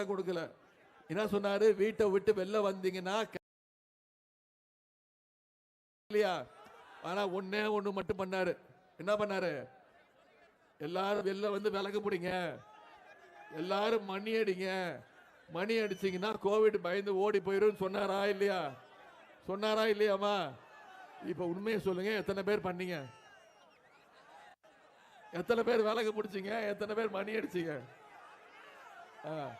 இடம் கொடுக்கல. என்ன சொன்னாரு? வீட்டை விட்டு வெளில வந்தீங்கன்னா இல்லையா? ஆனா ஒன்னே ஒண்ணு மட்டும் பண்ணாரு. என்ன பண்ணாரு? எல்லாரும் வெளில வந்து விளக்கு பிடிங்க. எல்லாரும் மணி அடிங்க. மணி அடிச்சிங்கன்னா கோவிட் பயந்து ஓடி போயிரும் சொன்னாரா இல்லையா? சொன்னாரா இல்லையாமா? இப்போ உண்மையை சொல்லுங்க. எத்தனை பேர் பண்ணீங்க? எத்தனை பேர் விளக்கு பிடிச்சிங்க? எத்தனை பேர் மணி அடிச்சிங்க? ஆ.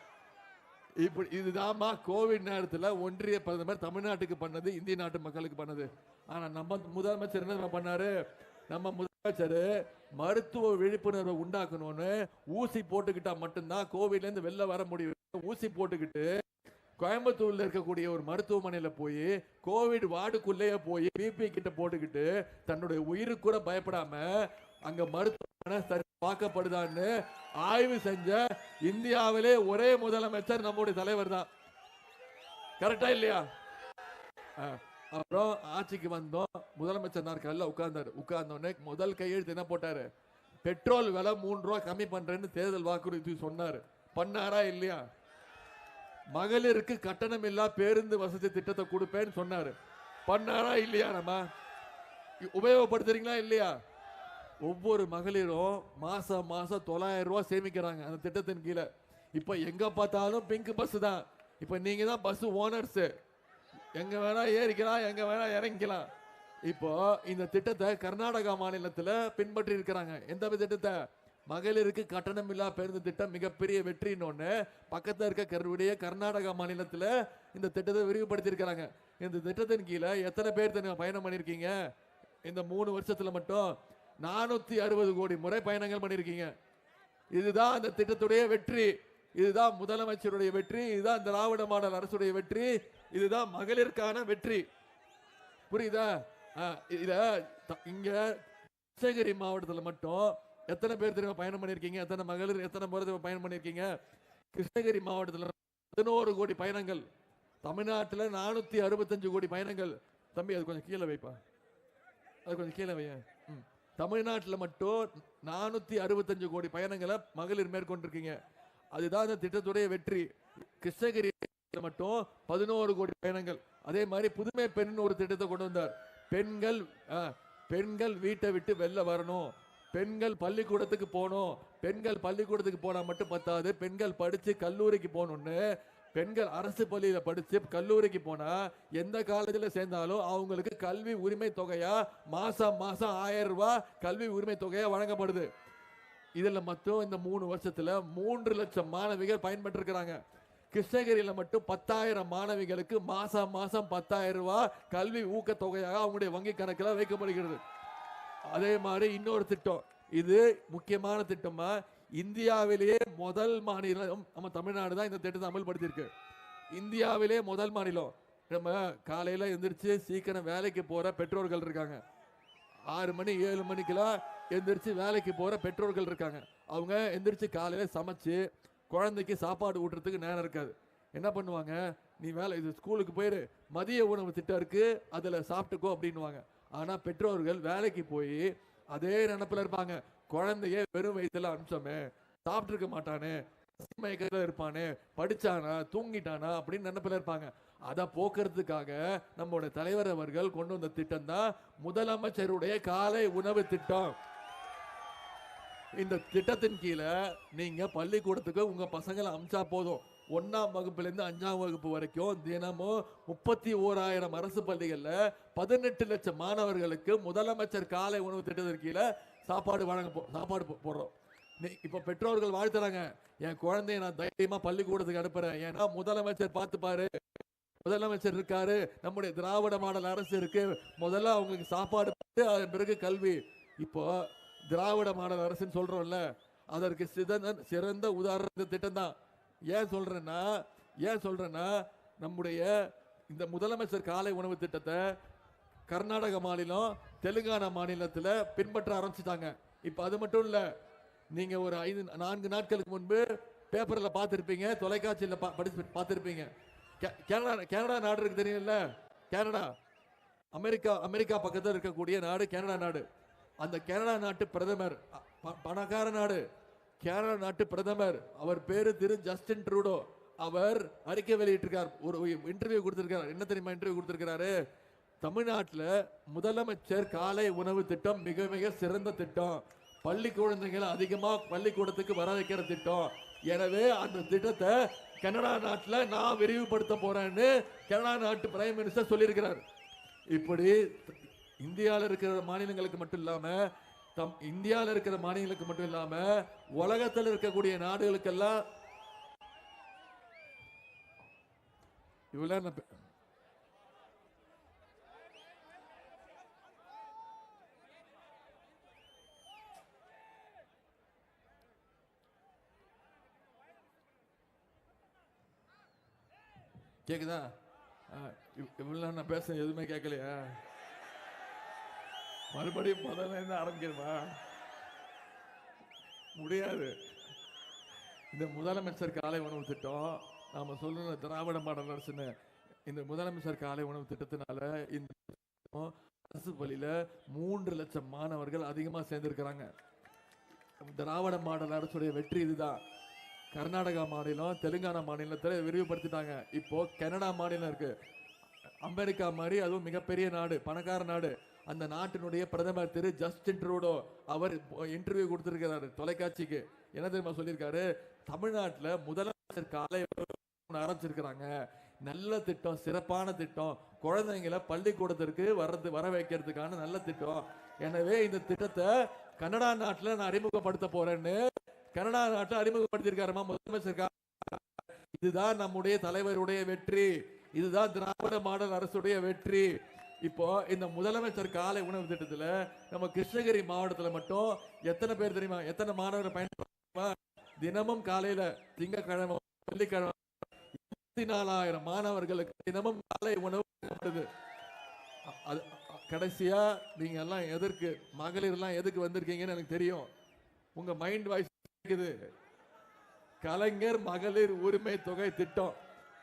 இப்படி இதுதாம்மா கோவிட் நேரத்தில் ஒன்றிய பிரதமர் தமிழ்நாட்டுக்கு பண்ணது இந்திய நாட்டு மக்களுக்கு பண்ணது. ஆனால் நம்ம முதலமைச்சர் என்ன பண்ணாரு? நம்ம முதலமைச்சர் மருத்துவ விழிப்புணர்வை உண்டாக்கணும்னு ஊசி போட்டுக்கிட்டா மட்டும்தான் கோவிட்லேருந்து வெளில வர முடியும். ஊசி போட்டுக்கிட்டு கோயம்புத்தூர்ல இருக்கக்கூடிய ஒரு மருத்துவமனையில போய் கோவிட் வார்டுக்குள்ளேயே போய் பிபி கிட்ட போட்டுக்கிட்டு தன்னுடைய உயிருக்கு கூட பயப்படாம அங்க மருத்துவமனை சரி பார்க்கப்படுதான்னு ஆய்வு செஞ்ச இந்தியாவிலே ஒரே முதலமைச்சர் நம்முடைய தலைவர் தான். கரெக்டா இல்லையா? ஆ, அப்புறம் ஆட்சிக்கு வந்தோம். முதலமைச்சர் நாற்காலில் உட்கார்ந்தாரு. உட்கார்ந்தோடனே முதல் கையெழுத்து என்ன போட்டாரு? பெட்ரோல் விலை மூணு ரூபா கம்மி பண்றேன்னு தேர்தல் வாக்குறுதி சொன்னாரு. பண்ணாரா இல்லையா? மகளிருக்கு கட்டணம் இல்லா பேருந்து வசதி திட்டத்தை கொடுப்பேன்னு சொன்னாரு. பண்ணாரா இல்லையா நம்ம? உபயோகப்படுத்துறீங்களா இல்லையா? ஒவ்வொரு மகளிரும் மாதம் மாதம் தொள்ளாயிரம் ரூபா சேமிக்கிறாங்க அந்த திட்டத்தின் கீழே. இப்போ எங்கே பார்த்தாலும் பிங்க் பஸ் தான். இப்போ நீங்கள் தான் பஸ் ஓனர்ஸு எங்கே வேணா ஏறிக்கலாம் எங்கே வேணா இறங்கிக்கலாம். இப்போ இந்த திட்டத்தை கர்நாடகா மாநிலத்தில் பின்பற்றி இருக்கிறாங்க. எந்த திட்டத்தை? மகளிருக்கு கட்டணம் இல்லா பேருந்து திட்டம் மிகப்பெரிய வெற்றின்னு பக்கத்தில் இருக்க கருவுடைய கர்நாடகா மாநிலத்தில் இந்த திட்டத்தை விரிவுபடுத்தியிருக்கிறாங்க இந்த திட்டத்தின் கீழே எத்தனை பேர் தெரியுமா பயணம் பண்ணியிருக்கீங்க? இந்த மூணு வருஷத்தில் மட்டும் நானூத்தி அறுபது கோடி முறை பயணங்கள் பண்ணியிருக்கீங்க. இதுதான் அந்த திட்டத்துடைய வெற்றி. இதுதான் முதலமைச்சருடைய வெற்றி. இதுதான் திராவிட மாடல் அரசுடைய வெற்றி. இதுதான் மகளிருக்கான வெற்றி. புரியுதா? ஆ, இத த- இங்க கிருஷ்ணகிரி மாவட்டத்தில் மட்டும் எத்தனை பேர் தெரியுமா பயணம் பண்ணியிருக்கீங்க? எத்தனை மகளிர் எத்தனை பேர் பயணம் பண்ணியிருக்கீங்க? கிருஷ்ணகிரி மாவட்டத்தில் பதினோரு கோடி பயணங்கள். தமிழ்நாட்டில் நானூற்றி அறுபத்தஞ்சு கோடி பயணங்கள். தம்பி அது கொஞ்சம் கீழே வைப்பா. அது கொஞ்சம் கீழே வையேன். தமிழ்நாட்டில் மட்டும் நானூற்றி அறுபத்தஞ்சு கோடி பயணங்களை மகளிர் மேற்கொண்டிருக்கீங்க. அதுதான் இந்த திட்டத்துடைய வெற்றி. கிருஷ்ணகிரியில் மட்டும் பதினோரு கோடி பயணங்கள். அதே மாதிரி புதுமை பெண் ஒரு திட்டத்தை கொண்டு வந்தார். பெண்கள் ஆ, பெண்கள் வீட்டை விட்டு வெளில வரணும். பெண்கள் பள்ளிக்கூடத்துக்கு போகணும். பெண்கள் பள்ளிக்கூடத்துக்கு போனால் மட்டும் பத்தாது. பெண்கள் படித்து கல்லூரிக்கு போகணுன்னு பெண்கள் அரசு பள்ளியில் படித்து கல்லூரிக்கு போனால் எந்த காலேஜில் சேர்ந்தாலும் அவங்களுக்கு கல்வி உரிமை தொகையா மாதம் மாதம் ஆயிரம் ரூபாய் கல்வி உரிமை தொகையாக வழங்கப்படுது. இதில் மட்டும் இந்த மூணு வருஷத்தில் மூன்று லட்சம் மாணவிகள் பயன்பெற்றிருக்கிறாங்க. கிருஷ்ணகிரியில் மட்டும் பத்தாயிரம் மாணவிகளுக்கு மாதம் மாதம் பத்தாயிரம் ரூபாய் கல்வி ஊக்கத்தொகையாக அவங்களுடைய வங்கி கணக்கில் வைக்கப்படுகிறது. அதே மாதிரி இன்னொரு திட்டம். இது முக்கியமான திட்டமா? இந்தியாவிலேயே முதல் மாநிலம் நம்ம தமிழ்நாடு தான் இந்த திட்டத்தை அமல்படுத்தியிருக்கு. இந்தியாவிலே முதல் மாநிலம். நம்ம காலையில் எந்திரிச்சு சீக்கிரம் வேலைக்கு போகிற பெற்றோர்கள் இருக்காங்க. ஆறு மணி ஏழு மணிக்கெல்லாம் எந்திரிச்சு வேலைக்கு போகிற பெற்றோர்கள் இருக்காங்க. அவங்க எந்திரிச்சு காலையில் சமைச்சு குழந்தைக்கு சாப்பாடு ஊட்டுறதுக்கு நேரம் இருக்காது. என்ன பண்ணுவாங்க? நீ வேலை இது ஸ்கூலுக்கு போயிரு. மதிய உணவு திட்டம் இருக்குது அதில் சாப்பிட்டுக்கோ அப்படின்னுவாங்க. ஆனால் பெற்றோர்கள் வேலைக்கு போய் அதே நினப்பில் இருப்பாங்க. குழந்தைய வெறும் வயிற்றுல அனுப்பிச்சோமே. சாப்பிட்ருக்க மாட்டானே. மயக்கத்தில் இருப்பானே. படிச்சானா தூங்கிட்டானா அப்படின்னு நினப்பில் இருப்பாங்க. அதை போக்குறதுக்காக நம்மளுடைய தலைவர் அவர்கள் கொண்டு வந்த திட்டம் தான் முதலமைச்சருடைய காலை உணவு திட்டம். இந்த திட்டத்தின் கீழே நீங்க பள்ளிக்கூடத்துக்கு உங்க பசங்களை அமிச்சா போதும். ஒன்றாம் வகுப்புலேருந்து அஞ்சாம் வகுப்பு வரைக்கும் தினமும் முப்பத்தி ஓராயிரம் அரசு பள்ளிகளில் பதினெட்டு லட்சம் மாணவர்களுக்கு முதலமைச்சர் காலை உணவு திட்டத்தின் கீழே சாப்பாடு வழங்க போ- சாப்பாடு போடுறோம். நீ பெற்றோர்கள் வாழ்த்துறாங்க. என் குழந்தைய நான் தைரியமாக பள்ளிக்கூடத்துக்கு அனுப்புறேன். ஏன்னா முதலமைச்சர் பார்த்துப்பாரு. முதலமைச்சர் இருக்காரு. நம்முடைய திராவிட மாடல் அரசு இருக்கு. முதல்ல அவங்களுக்கு சாப்பாடு அதன் பிறகு கல்வி. இப்போ திராவிட மாடல் அரசுன்னு சொல்றோம்ல அதற்கு சிறந்த சிறந்த உதாரண திட்டம் தான் ஏன் சொல்கிறேன்னா ஏன் சொல்கிறேன்னா நம்முடைய இந்த முதலமைச்சர் காலை உணவு திட்டத்தை கர்நாடக மாநிலம் தெலுங்கானா மாநிலத்தில் பின்பற்ற ஆரம்பிச்சிட்டாங்க. இப்போ அது மட்டும் இல்லை நீங்கள் ஒரு ஐந்து நான்கு நாட்களுக்கு முன்பு பேப்பரில் பார்த்துருப்பீங்க தொலைக்காட்சியில் பா- படிச்சு பார்த்துருப்பீங்க. கே- கனடா கனடா நாடு இருக்கு தெரியும்ல? கனடா. அமெரிக்கா அமெரிக்கா பக்கத்தில் இருக்கக்கூடிய நாடு கனடா நாடு. அந்த கனடா நாட்டு பிரதமர் ப- பணக்கார நாடு. கேரள நாட்டு பிரதமர் அவர் பேரு திரு ஜஸ்டின் ட்ரூடோ. அவர் அறிக்கை வெளியிட்டிருக்கார் ஒரு இன்டர்வியூ கொடுத்திருக்கார். என்ன தெரியுமா இன்டர்வியூ கொடுத்திருக்கிறாரு? தமிழ்நாட்டில் முதலமைச்சர் காலை உணவு திட்டம் மிக மிக சிறந்த திட்டம். பள்ளி குழந்தைகளை அதிகமாக பள்ளிக்கூடத்துக்கு வர வைக்கிற திட்டம். எனவே அந்த திட்டத்தை கனடா நாட்டில் நான் விரிவுபடுத்த போறேன்னு கனடா நாட்டு பிரைம் மினிஸ்டர் சொல்லியிருக்கிறார். இப்படி இந்தியாவில் இருக்கிற மாநிலங்களுக்கு மட்டும் இல்லாமல் தம் இந்தியாவில் இருக்கிற மாநிலங்களுக்கு மட்டும் இல்லாம உலகத்தில் இருக்கக்கூடிய நாடுகளுக்கெல்லாம் இவ்வளவு கேக்குதா? ஆ, இவ்வளவு நான் பேச எதுவுமே கேட்கலையா மறுபடியும் முதல்ல இருந்து ஆரம்பிக்கிறமா முடியாது. இந்த முதலமைச்சர் காலை உணவு திட்டம் நாம சொல்லணும் திராவிட மாடல் அரசுன்னு. இந்த முதலமைச்சர் காலை உணவு திட்டத்தினால இந்த அரசு பள்ளியில மூன்று லட்சம் மாணவர்கள் அதிகமாக சேர்ந்திருக்கிறாங்க. திராவிட மாடல் அரசுடைய வெற்றி இதுதான். கர்நாடகா மாநிலம் தெலுங்கானா மாநிலத்தில் விரிவுபடுத்திட்டாங்க. இப்போ கனடா மாநிலம் இருக்கு. அமெரிக்கா மாதிரி அதுவும் மிகப்பெரிய நாடு பணக்கார நாடு. அந்த நாட்டினுடைய பிரதமர் திரு ஜஸ்டின் ட்ரூடோ அவர் இன்டர்வியூ கொடுத்திருக்கிறாரு தொலைக்காட்சிக்கு. என்ன தெரியுமா சொல்லியிருக்காரு? தமிழ்நாட்டுல முதலமைச்சர் காலை ஆரம்பிச்சிருக்கிறாங்க. நல்ல திட்டம் சிறப்பான திட்டம். குழந்தைங்களை பள்ளிக்கூடத்திற்கு வர்றது வர வைக்கிறதுக்கான நல்ல திட்டம். எனவே இந்த திட்டத்தை கனடா நாட்டில் நான் அறிமுகப்படுத்த போறேன்னு கனடா நாட்டில் அறிமுகப்படுத்தியிருக்காருமா முதலமைச்சர் இதுதான் நம்முடைய தலைவருடைய வெற்றி. இதுதான் திராவிட மாடல் அரசுடைய வெற்றி. இப்போ இந்த முதலமைச்சர் காலை உணவு திட்டத்துல நம்ம கிருஷ்ணகிரி மாவட்டத்துல மட்டும் எத்தனை பேர் தெரியுமா? எத்தனை மாணவர்கள் பயன்படுத்தமா தினமும் காலையில திங்கக்கிழமை வெள்ளிக்கிழமை இருபத்தி நாலாயிரம் மாணவர்களுக்கு தினமும் காலை உணவு அது கடைசியாக கடைசியா நீங்க எல்லாம் எதற்கு மகளிர் எல்லாம் எதுக்கு வந்திருக்கீங்கன்னு எனக்கு தெரியும். உங்க மைண்ட் வாய்ஸ் இருக்குது கலைஞர் மகளிர் உரிமை தொகை திட்டம்.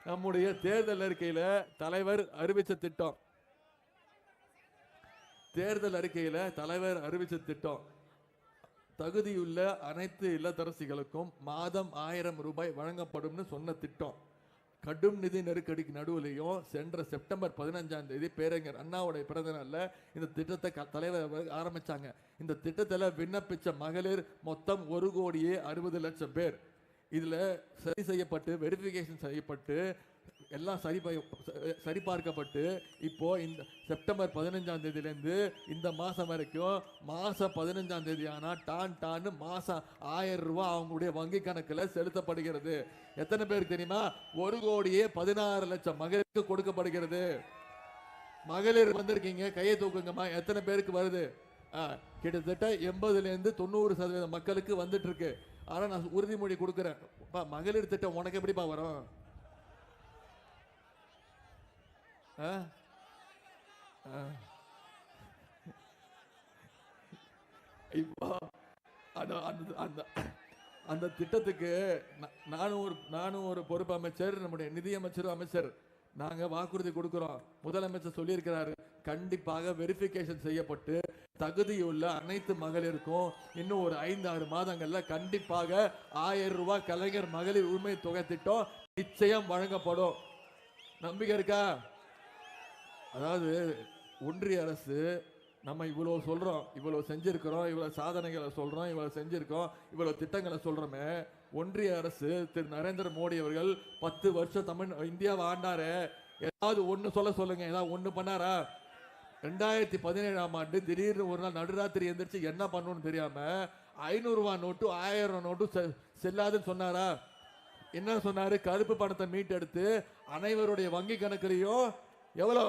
நம்முடைய தேர்தல் அறிக்கையில தலைவர் அறிவிச்ச திட்டம். தேர்தல் அறிக்கையில் தலைவர் அறிவித்த திட்டம். தகுதியுள்ள அனைத்து இல்லத்தரசிகளுக்கும் மாதம் ஆயிரம் ரூபாய் வழங்கப்படும்னு சொன்ன திட்டம். கடும் நிதி நெருக்கடிக்கு நடுவுலையும் சென்ற செப்டம்பர் பதினஞ்சாம் தேதி பேரறிஞர் அண்ணாவுடைய பிறந்த நாளில் இந்த திட்டத்தை க- தலைவர் ஆரம்பித்தாங்க ஆரம்பிச்சாங்க. இந்த திட்டத்தில் விண்ணப்பித்த மகளிர் மொத்தம் ஒரு கோடியே அறுபது லட்சம் பேர். இதில் சரி செய்யப்பட்டு வெரிஃபிகேஷன் செய்யப்பட்டு எல்லாம் சரி சரிபார்க்கப்பட்டு இப்போ இந்த செப்டம்பர் பதினஞ்சாம் தேதியிலேருந்து இந்த மாசம் வரைக்கும் மாசம் பதினஞ்சாம் தேதி ஆனால் டான் டான்னு மாசம் ஆயிரம் ரூபா அவங்களுடைய வங்கி கணக்குல செலுத்தப்படுகிறது. எத்தனை பேருக்கு தெரியுமா? ஒரு கோடியே பதினாறு லட்சம் மகளிருக்கு கொடுக்கப்படுகிறது. மகளிர் வந்திருக்கீங்க கையை தூக்குங்கம்மா எத்தனை பேருக்கு வருது? கிட்டத்தட்ட எண்பதுல இருந்து தொண்ணூறு சதவீதம் மக்களுக்கு வந்துட்டு இருக்கு ஆனா நான் உறுதிமொழி கொடுக்குறேன். மகளிர் திட்டம் உனக்கு எப்படிப்பா வரும் ஆ? ஆ. இப்போ அந்த அந்த அந்த அந்த திட்டத்துக்கு நானும் ஒரு நானும் ஒரு பொறுப்பு அமைச்சர் நம்முடைய நிதியமைச்சரும் அமைச்சர். நாங்கள் வாக்குறுதி கொடுக்குறோம். முதலமைச்சர் சொல்லியிருக்கிறாரு. கண்டிப்பாக வெரிஃபிகேஷன் செய்யப்பட்டு தகுதியுள்ள அனைத்து மகளிருக்கும் இன்னும் ஒரு ஐந்து ஆறு மாதங்களில் கண்டிப்பாக ஆயிரம் ரூபாய் கலைஞர் மகளிர் உரிமை தொகை திட்டம் நிச்சயம் வழங்கப்படும். நம்பிக்கை இருக்கா? அதாவது ஒன்றிய அரசு நம்ம இவ்வளோ சொல்கிறோம் இவ்வளோ செஞ்சுருக்கிறோம் இவ்வளோ சாதனைகளை சொல்கிறோம் இவ்வளோ செஞ்சுருக்கோம் இவ்வளோ திட்டங்களை சொல்கிறோமே ஒன்றிய அரசு திரு நரேந்திர மோடி அவர்கள் பத்து வருஷம் தமிழ் இந்தியாவை ஆண்டாரு. ஏதாவது ஒன்று சொல்ல சொல்லுங்கள் ஏதாவது ஒன்று பண்ணாரா? ரெண்டாயிரத்தி பதினேழாம் ஆண்டு திடீர்னு ஒரு நாள் நடுராத்திரி எந்திரிச்சு என்ன பண்ணணும்னு தெரியாமல் ஐநூறுரூவா நோட்டு ஆயிரம் நோட்டு செ- செல்லாதுன்னு சொன்னாரா? என்ன சொன்னார்? கருப்பு பணத்தை மீட்டெடுத்து அனைவருடைய வங்கி கணக்குலையும் எவ்வளோ?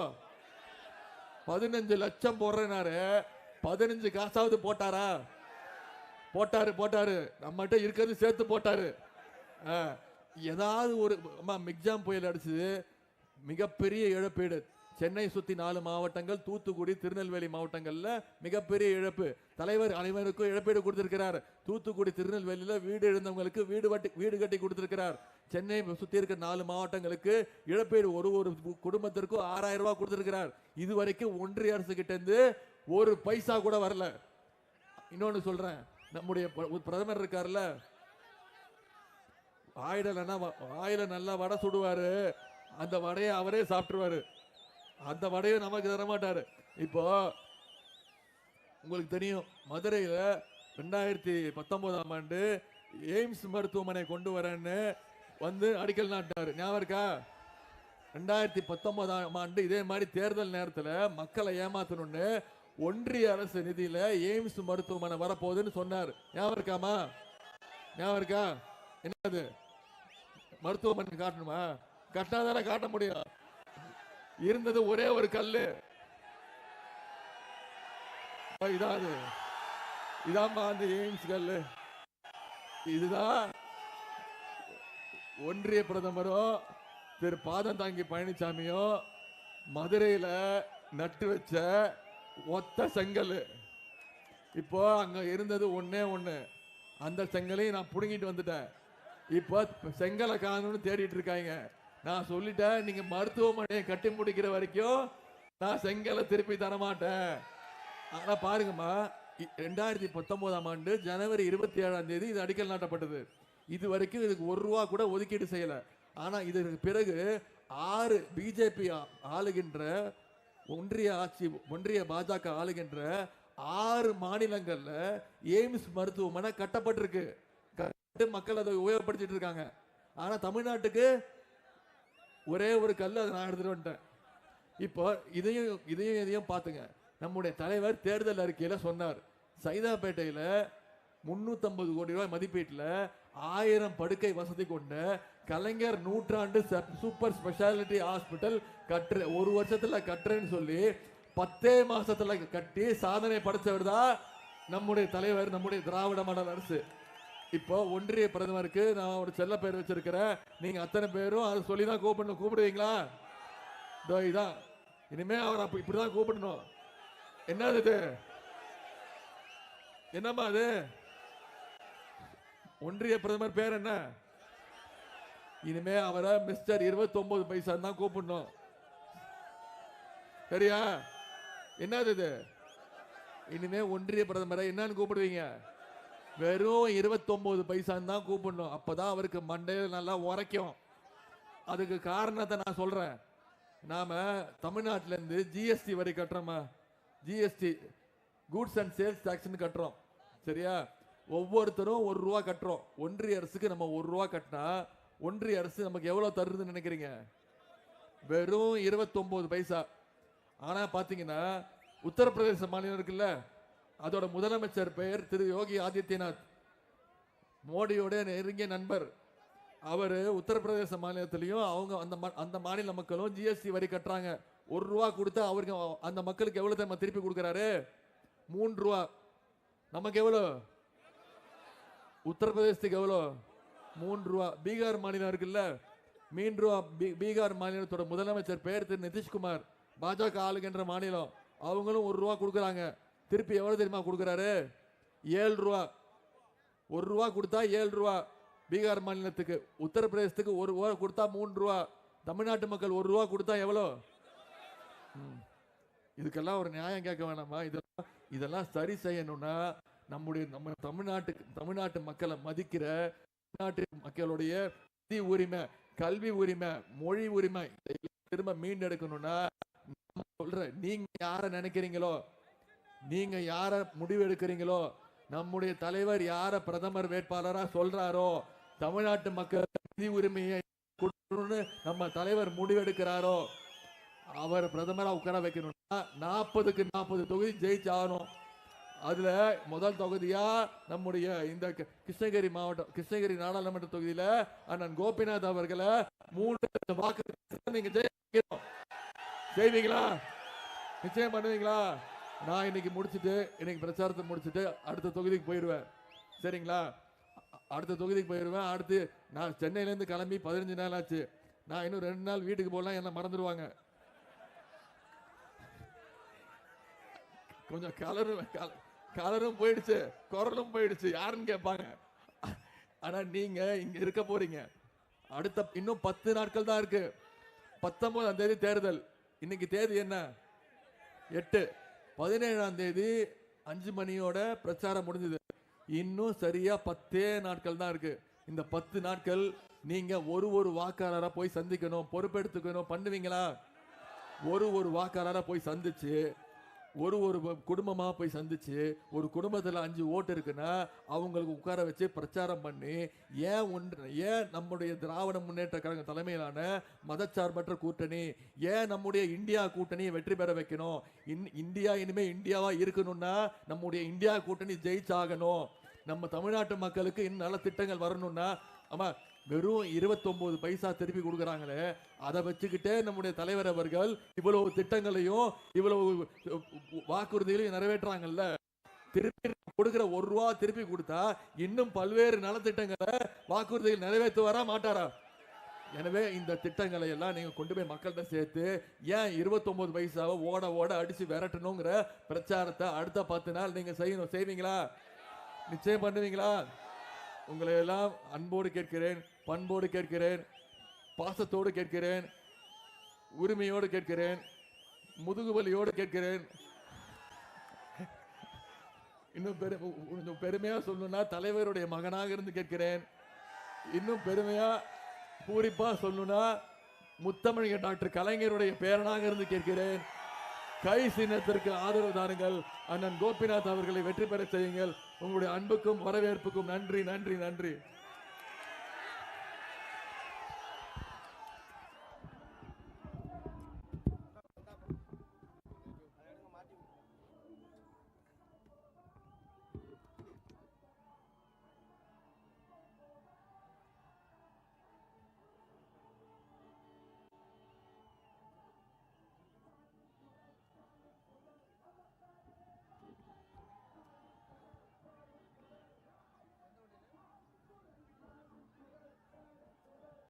பதினஞ்சு லட்சம் போடுறேனாரு. பதினஞ்சு காசாவது போட்டாரா? போட்டாரு போட்டாரு. நம்மகிட்ட இருக்கிறது சேர்த்து போட்டாரு. ஏதாவது ஒரு அம்மா மிக்ஜாம் புயல் அடிச்சது. மிகப்பெரிய இழப்பீடு. சென்னை சுற்றி நாலு மாவட்டங்கள் தூத்துக்குடி திருநெல்வேலி மாவட்டங்களில் மிகப்பெரிய இழப்பு. தலைவர் அனைவருக்கும் இழப்பீடு கொடுத்திருக்கிறார். தூத்துக்குடி திருநெல்வேலியில் வீடு இழந்தவங்களுக்கு வீடு வட்டி வீடு கட்டி கொடுத்திருக்கிறார். சென்னை சுற்றி இருக்க நாலு மாவட்டங்களுக்கு இழப்பீடு ஒரு ஒரு கு- குடும்பத்திற்கும் ஆறாயிரம் ரூபாய் கொடுத்திருக்கிறார். இது வரைக்கும் ஒன்றிய அரசு கிட்டேருந்து ஒரு பைசா கூட வரல. இன்னொன்று சொல்கிறேன் நம்முடைய ப- பிரதமர் இருக்கார்ல? ஆயிடலைன்னா ஆயில நல்லா வடை சுடுவாரு. அந்த வடையை அவரே சாப்பிட்டுருவாரு. அந்த வடையை நமக்கு தரமாட்டார். இப்போ உங்களுக்கு தெரியும் மதுரையில் ரெண்டாயிரத்தி பத்தொன்பதாம் ஆண்டு எய்ம்ஸ் மருத்துவமனை கொண்டு வரேன்னு வந்து அடிக்கல் நாட்டார் ஞாபகம் இருக்கா? ரெண்டாயிரத்தி பத்தொன்பதாம் ஆண்டு இதே மாதிரி தேர்தல் நேரத்தில் மக்களை ஏமாத்தணும்னு ஒன்றிய அரசு நிதியில எய்ம்ஸ் மருத்துவமனை வரப்போகுதுன்னு சொன்னார். ஞாபகம் இருக்காமா? ஞாபகம் இருக்கா? என்னது? மருத்துவமனை காட்டணுமா? கட்டினாதானே காட்ட முடியும். இருந்தது ஒரே ஒரு கல்லு. இதாது அது. இதாம்மா அந்த எய்ம்ஸ் கல்லு. இதுதான் ஒன்றிய பிரதமரோ திரு பாதம் தாங்கி பழனிசாமியோ மதுரையில் நட்டு வச்ச ஒத்த செங்கல். இப்போ அங்கே இருந்தது ஒன்றே ஒன்று அந்த செங்கலையும் நான் பிடுங்கிட்டு வந்துட்டேன். இப்போ செங்கலை காணணும்னு தேடிட்டு இருக்காங்க. நான் சொல்லிட்டேன் நீங்க மருத்துவமனையை கட்டி முடிக்கிற வரைக்கும் நான் செங்கலை திருப்பி தர மாட்டேன் ஆனா பாருங்கம்மா இ- ரெண்டாயிரத்தி பத்தொன்பதாம் ஆண்டு ஜனவரி இருபத்தி ஏழாம் தேதி இது அடிக்கல் நாட்டப்பட்டது. இது வரைக்கும் இதுக்கு ஒரு ரூபா கூட ஒதுக்கீடு செய்யல. ஆனா இதற்கு பிறகு ஆறு பிஜேபி ஆளுகின்ற ஒன்றிய ஆட்சி ஒன்றிய பாஜக ஆளுகின்ற ஆறு மாநிலங்கள்ல எய்ம்ஸ் மருத்துவமனை கட்டப்பட்டிருக்கு. மக்கள் அதை உபயோகப்படுத்திட்டு இருக்காங்க. ஆனா தமிழ்நாட்டுக்கு ஒரே ஒரு கல் அதை நான் எடுத்துகிட்டு வந்துட்டேன். இப்போ இதையும் இதையும் இதையும் பார்த்துங்க. நம்முடைய தலைவர் தேர்தல் அறிக்கையில் சொன்னார். சைதாப்பேட்டையில் முந்நூற்றம்பது கோடி ரூபாய் மதிப்பீட்டில் ஆயிரம் படுக்கை வசதி கொண்ட கலைஞர் நூற்றாண்டு சூப்பர் ஸ்பெஷாலிட்டி ஹாஸ்பிட்டல் கட்டுற ஒரு வருஷத்தில் கட்டுறேன்னு சொல்லி பத்தே மாசத்துல கட்டி சாதனை படைச்சவர் தான் நம்முடைய தலைவர் நம்முடைய திராவிட மாடல் அரசு. இப்போ ஒன்றிய பிரதமருக்கு நான் ஒரு செல்ல பேர் வச்சிருக்கிறேன். நீங்க அத்தனை பேரும் அதை சொல்லி தான் கூப்பிடணும். கூப்பிடுவீங்களா? இதோ இதான். இனிமே அவர் அப்ப இப்படிதான் கூப்பிடணும். என்னது இது? என்னம்மா அது? ஒன்றிய பிரதமர் பேர் என்ன? இனிமே அவரை மிஸ்டர் 29 பைசா தான் கூப்பிடணும். சரியா? என்னது இது? இனிமே ஒன்றிய பிரதமரை என்னன்னு கூப்பிடுவீங்க? வெறும் 29 பைசான்னு தான் கூப்பிடணும். அப்பதான் அவருக்கு மண்டையில் நல்லா உரைக்கும். அதுக்கு காரணத்தை நான் சொல்கிறேன் நாம் தமிழ்நாட்டிலேருந்து ஜிஎஸ்டி வரி கட்டுறோமா? ஜிஎஸ்டி கூட்ஸ் அண்ட் சேல்ஸ் டாக்ஸ்னு கட்டுறோம். சரியா? ஒவ்வொருத்தரும் ஒரு ரூபா கட்டுறோம். ஒன்றிய அரசுக்கு நம்ம ஒரு ரூபா கட்டினா ஒன்றிய அரசு நமக்கு எவ்வளோ தருதுன்னு நினைக்கிறீங்க? வெறும் 29 பைசா. ஆனால் பார்த்தீங்கன்னா உத்தரப்பிரதேச மாநிலம் இருக்குல்ல அதோட முதலமைச்சர் பெயர் திரு யோகி ஆதித்யநாத். மோடியோட நெருங்கிய நண்பர். அவர் உத்தரப்பிரதேச மாநிலத்திலையும் அவங்க அந்த ம- அந்த மாநில மக்களும் ஜிஎஸ்டி வரி கட்டுறாங்க. ஒரு ரூபா கொடுத்தா அவருக்கு அந்த மக்களுக்கு எவ்வளோ நம்ம திருப்பி கொடுக்குறாரு? மூன்று ரூபா. நமக்கு எவ்வளோ உத்தரப்பிரதேசத்துக்கு எவ்வளோ மூன்று ரூபா. பீகார் மாநிலம் இருக்குல்ல? மீன் ரூபா பீ- பீகார் மாநிலத்தோட முதலமைச்சர் பெயர் திரு நிதிஷ்குமார். பாஜக ஆளுகின்ற மாநிலம். அவங்களும் ஒரு ரூபா கொடுக்குறாங்க. திருப்பி எவ்வளோ தெரியுமா கொடுக்குறாரு? ஏழு ரூபா. ஒரு ரூபா கொடுத்தா ஏழு ரூபா. பீகார் மாநிலத்துக்கு உத்தரப்பிரதேசத்துக்கு ஒரு ரூபா கொடுத்தா மூணு ரூபா. தமிழ்நாட்டு மக்கள் ஒரு ரூபா கொடுத்தா எவ்வளோ? ம். இதுக்கெல்லாம் ஒரு நியாயம் கேட்க வேணாமா? இதெல்லாம் இதெல்லாம் சரி செய்யணும்னா நம்முடைய நம்ம தமிழ்நாட்டுக்கு தமிழ்நாட்டு மக்களை மதிக்கிற தமிழ்நாட்டு மக்களுடைய நிதி உரிமை கல்வி உரிமை மொழி உரிமை இதை திரும்ப மீண்டெடுக்கணும்னா சொல்ற நீங்க யார நினைக்கிறீங்களோ நீங்க யார முடிவு எடுக்கிறீங்களோ நம்முடைய தலைவர் யார பிரதமர் வேட்பாளரா சொல்றாரோ தமிழ்நாட்டு மக்கள் நிதி உரிமையை கொடுக்கணும்னு நம்ம தலைவர் முடிவெடுக்கிறாரோ அவர் பிரதமரா உட்கார வைக்கணும்னா நாற்பதுக்கு நாற்பது தொகுதி ஜெயிச்சாகணும். அதுல முதல் தொகுதியா நம்முடைய இந்த கிருஷ்ணகிரி மாவட்டம் கிருஷ்ணகிரி நாடாளுமன்ற தொகுதியில அண்ணன் கோபிநாத் அவர்களை மூணு வாக்கு நீங்க ஜெயிக்கணும் செய்வீங்களா நிச்சயம் பண்ணுவீங்களா? நான் இன்னைக்கு முடிச்சுட்டு இன்னைக்கு பிரச்சாரத்தை முடிச்சுட்டு அடுத்த தொகுதிக்கு போயிடுவேன் சரிங்களா? அடுத்த தொகுதிக்கு போயிடுவேன் அடுத்து நான் சென்னையிலேருந்து கிளம்பி பதினஞ்சு நாள் ஆச்சு. நான் இன்னும் ரெண்டு நாள் வீட்டுக்கு போகலாம் என்ன மறந்துடுவாங்க கொஞ்சம் கலரும் கல- கலரும் போயிடுச்சு குரலும் போயிடுச்சு. யாருன்னு கேட்பாங்க. ஆனால் நீங்கள் இங்கே இருக்க போறீங்க. அடுத்த இன்னும் பத்து நாட்கள் தான் இருக்கு. பத்தொன்பதாம் தேதி தேர்தல். இன்னைக்கு தேதி என்ன? எட்டு. பதினேழாம் தேதி அஞ்சு மணியோட பிரச்சாரம் முடிஞ்சது. இன்னும் சரியா பத்தே நாட்கள் தான் இருக்கு. இந்த பத்து நாட்கள் நீங்க ஒரு ஒரு வாக்காளராக போய் சந்திக்கணும் பொறுப்பெடுத்துக்கணும் பண்ணுவீங்களா? ஒரு ஒரு வாக்காளராக போய் சந்திச்சு ஒரு ஒரு குடும்பமாக போய் சந்தித்து ஒரு குடும்பத்தில் அஞ்சு ஓட்டு இருக்குன்னா அவங்களுக்கு உட்கார வச்சு பிரச்சாரம் பண்ணி ஏன் ஒன்று ஏன் நம்முடைய திராவிட முன்னேற்ற கழக தலைமையிலான மதச்சார்பற்ற கூட்டணி ஏன் நம்முடைய இந்தியா கூட்டணியை வெற்றி பெற வைக்கணும்? இன்- இந்தியா இனிமேல் இந்தியாவாக இருக்கணும்னா நம்முடைய இந்தியா கூட்டணி ஜெயிச்சாகணும். நம்ம தமிழ்நாட்டு மக்களுக்கு இன்னும் நல்ல திட்டங்கள் வரணும்னா ஆமாம் வெறும் 29 பைசா திருப்பி கொடுக்குறாங்களே அதை வச்சுக்கிட்டே நம்முடைய தலைவர் அவர்கள் இவ்வளவு திட்டங்களையும் இவ்வளவு வாக்குறுதிகளையும் நிறைவேற்றுறாங்கல்ல. திருப்பி கொடுக்கிற ஒரு ரூபா திருப்பி கொடுத்தா இன்னும் பல்வேறு நலத்திட்டங்களை வாக்குறுதிகள் நிறைவேற்றுவாரா மாட்டாரா? எனவே இந்த திட்டங்களை எல்லாம் நீங்க கொண்டு போய் மக்கள்கிட்ட சேர்த்து ஏன் 29 பைசாவை ஓட ஓட அடிச்சு விரட்டணுங்கிற பிரச்சாரத்தை அடுத்த பத்து நாள் நீங்க செய்யணும். செய்வீங்களா? நிச்சயம் பண்ணுவீங்களா? உங்களை எல்லாம் அன்போடு கேட்கிறேன் பண்போடு கேட்கிறேன் பாசத்தோடு கேட்கிறேன் உரிமையோடு கேட்கிறேன் முதுகுவலியோடு கேட்கிறேன். இன்னும் பெரு இன்னும் பெருமையா சொல்லணும்னா தலைவருடைய மகனாக இருந்து கேட்கிறேன். இன்னும் பெருமையா பூரிப்பா சொல்லணும்னா முத்தமிழக டாக்டர் கலைஞருடைய பேரனாக இருந்து கேட்கிறேன். கை சின்னத்திற்கு ஆதரவு தாருங்கள். அண்ணன் கோபிநாத் அவர்களை வெற்றி பெற செய்யுங்கள். உங்களுடைய அன்புக்கும் வரவேற்புக்கும் நன்றி நன்றி நன்றி.